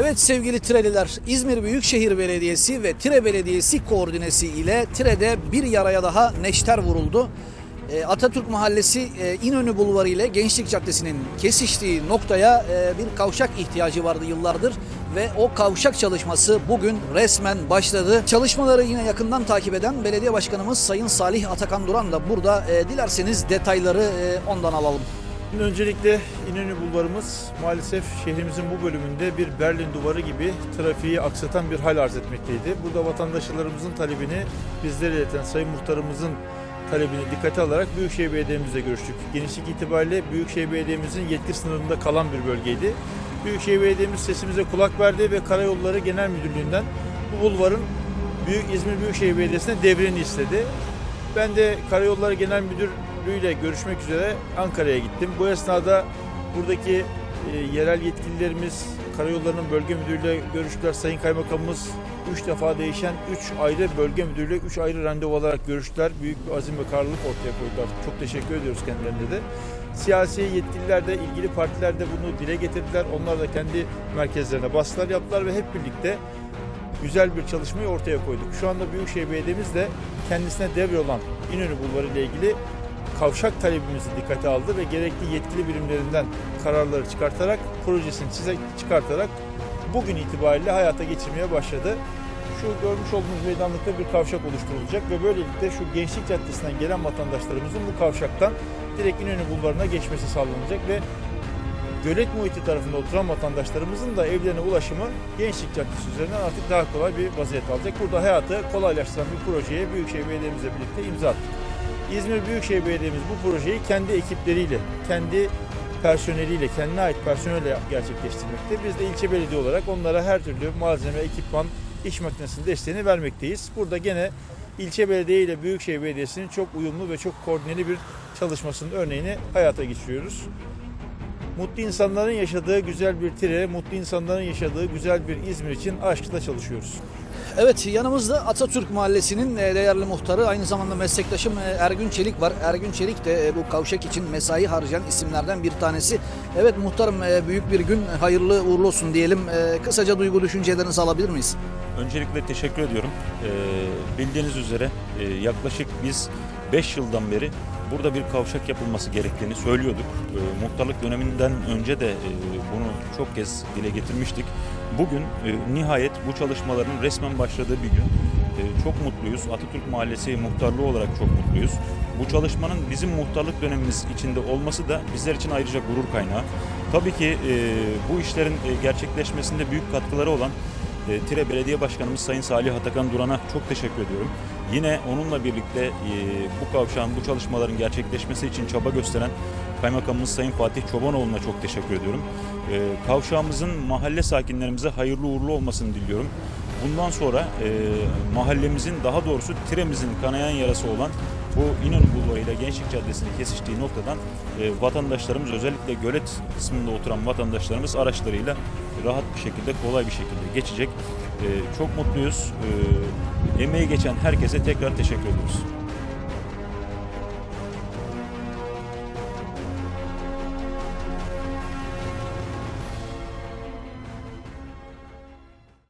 Evet sevgili Tireliler, İzmir Büyükşehir Belediyesi ve Tire Belediyesi koordinesi ile Tire'de bir yaraya daha neşter vuruldu. E, Atatürk Mahallesi e, İnönü Bulvarı ile Gençlik Caddesi'nin kesiştiği noktaya e, bir kavşak ihtiyacı vardı yıllardır ve o kavşak çalışması bugün resmen başladı. Çalışmaları yine yakından takip eden Belediye Başkanımız Sayın Salih Atakan Duran da burada. Dilerseniz detayları ondan alalım. Öncelikle İnönü Bulvarımız maalesef şehrimizin bu bölümünde bir Berlin duvarı gibi trafiği aksatan bir hal arz etmekteydi. Burada vatandaşlarımızın talebini bizlere ileten Sayın Muhtarımızın talebini dikkate alarak Büyükşehir Belediye'mizle görüştük. Genişlik itibariyle Büyükşehir Belediye'mizin yetki sınırında kalan bir bölgeydi. Büyükşehir Belediye'miz sesimize kulak verdi ve Karayolları Genel Müdürlüğü'nden bu bulvarın Büyük İzmir Büyükşehir Belediyesi'ne devrini istedi. Ben de Karayolları Genel Müdürlüğü'yle görüşmek üzere Ankara'ya gittim. Bu esnada buradaki e, yerel yetkililerimiz, Karayolları'nın bölge müdürüyle görüştüler. Sayın Kaymakamımız 3 defa değişen 3 ayrı bölge müdürüyle 3 ayrı randevu alarak görüştüler. Büyük bir azim ve kararlılık ortaya koydular. Çok teşekkür ediyoruz kendilerine de. Siyasi yetkililer de, ilgili partiler de bunu dile getirdiler. Onlar da kendi merkezlerine baskılar yaptılar ve hep birlikte güzel bir çalışmayı ortaya koyduk. Şu anda Büyükşehir Belediye'miz de kendisine devrolan İnönü Bulvarı ile ilgili kavşak talebimizi dikkate aldı ve gerekli yetkili birimlerinden kararları çıkartarak, projesini çize, çıkartarak bugün itibariyle hayata geçirmeye başladı. Şu görmüş olduğunuz meydanlıkta bir kavşak oluşturulacak ve böylelikle şu Gençlik Caddesi'nden gelen vatandaşlarımızın bu kavşaktan direkt İnönü Bulvarı'na geçmesi sağlanacak ve gölet muhiti tarafında oturan vatandaşlarımızın da evlerine ulaşımı Gençlik Caddesi üzerinden artık daha kolay bir vaziyet alacak. Burada hayatı kolaylaştıran bir projeye Büyükşehir Belediye'mizle birlikte imza attık. İzmir Büyükşehir Belediye'miz bu projeyi kendi ekipleriyle, kendi personeliyle, kendine ait personelle gerçekleştirmekte. Biz de ilçe belediye olarak onlara her türlü malzeme, ekipman, iş makinesinin desteğini vermekteyiz. Burada gene ilçe belediye ile Büyükşehir Belediyesi'nin çok uyumlu ve çok koordineli bir çalışmasının örneğini hayata geçiriyoruz. Mutlu insanların yaşadığı güzel bir Tire, mutlu insanların yaşadığı güzel bir İzmir için aşkla çalışıyoruz. Evet yanımızda Atatürk Mahallesi'nin e, değerli muhtarı aynı zamanda meslektaşım e, Ergün Çelik var. Ergün Çelik de e, bu kavşak için mesai harcayan isimlerden bir tanesi. Evet muhtarım büyük bir gün hayırlı uğurlu olsun diyelim. Kısaca duygu düşüncelerinizi alabilir miyiz? Öncelikle teşekkür ediyorum. Bildiğiniz üzere yaklaşık biz 5 yıldan beri burada bir kavşak yapılması gerektiğini söylüyorduk. Ee, muhtarlık döneminden önce de e, bunu çok kez dile getirmiştik. Bugün e, nihayet bu çalışmaların resmen başladığı bir gün. E, çok mutluyuz. Atatürk Mahallesi muhtarlığı olarak çok mutluyuz. Bu çalışmanın bizim muhtarlık dönemimiz içinde olması da bizler için ayrıca gurur kaynağı. Tabii ki e, bu işlerin e, gerçekleşmesinde büyük katkıları olan e, Tire Belediye Başkanımız Sayın Salih Atakan Duran'a çok teşekkür ediyorum. Yine onunla birlikte e, bu kavşağın, bu çalışmaların gerçekleşmesi için çaba gösteren Kaymakamımız Sayın Fatih Çobanoğlu'na çok teşekkür ediyorum. E, kavşağımızın mahalle sakinlerimize hayırlı uğurlu olmasını diliyorum. Bundan sonra e, mahallemizin daha doğrusu Tire'mizin kanayan yarası olan bu İnönü Bulvarı ile Gençlik Caddesi'nin kesiştiği noktadan e, vatandaşlarımız özellikle gölet kısmında oturan vatandaşlarımız araçlarıyla rahat bir şekilde kolay bir şekilde geçecek. E, çok mutluyuz. E, emeği geçen herkese tekrar teşekkür ediyoruz.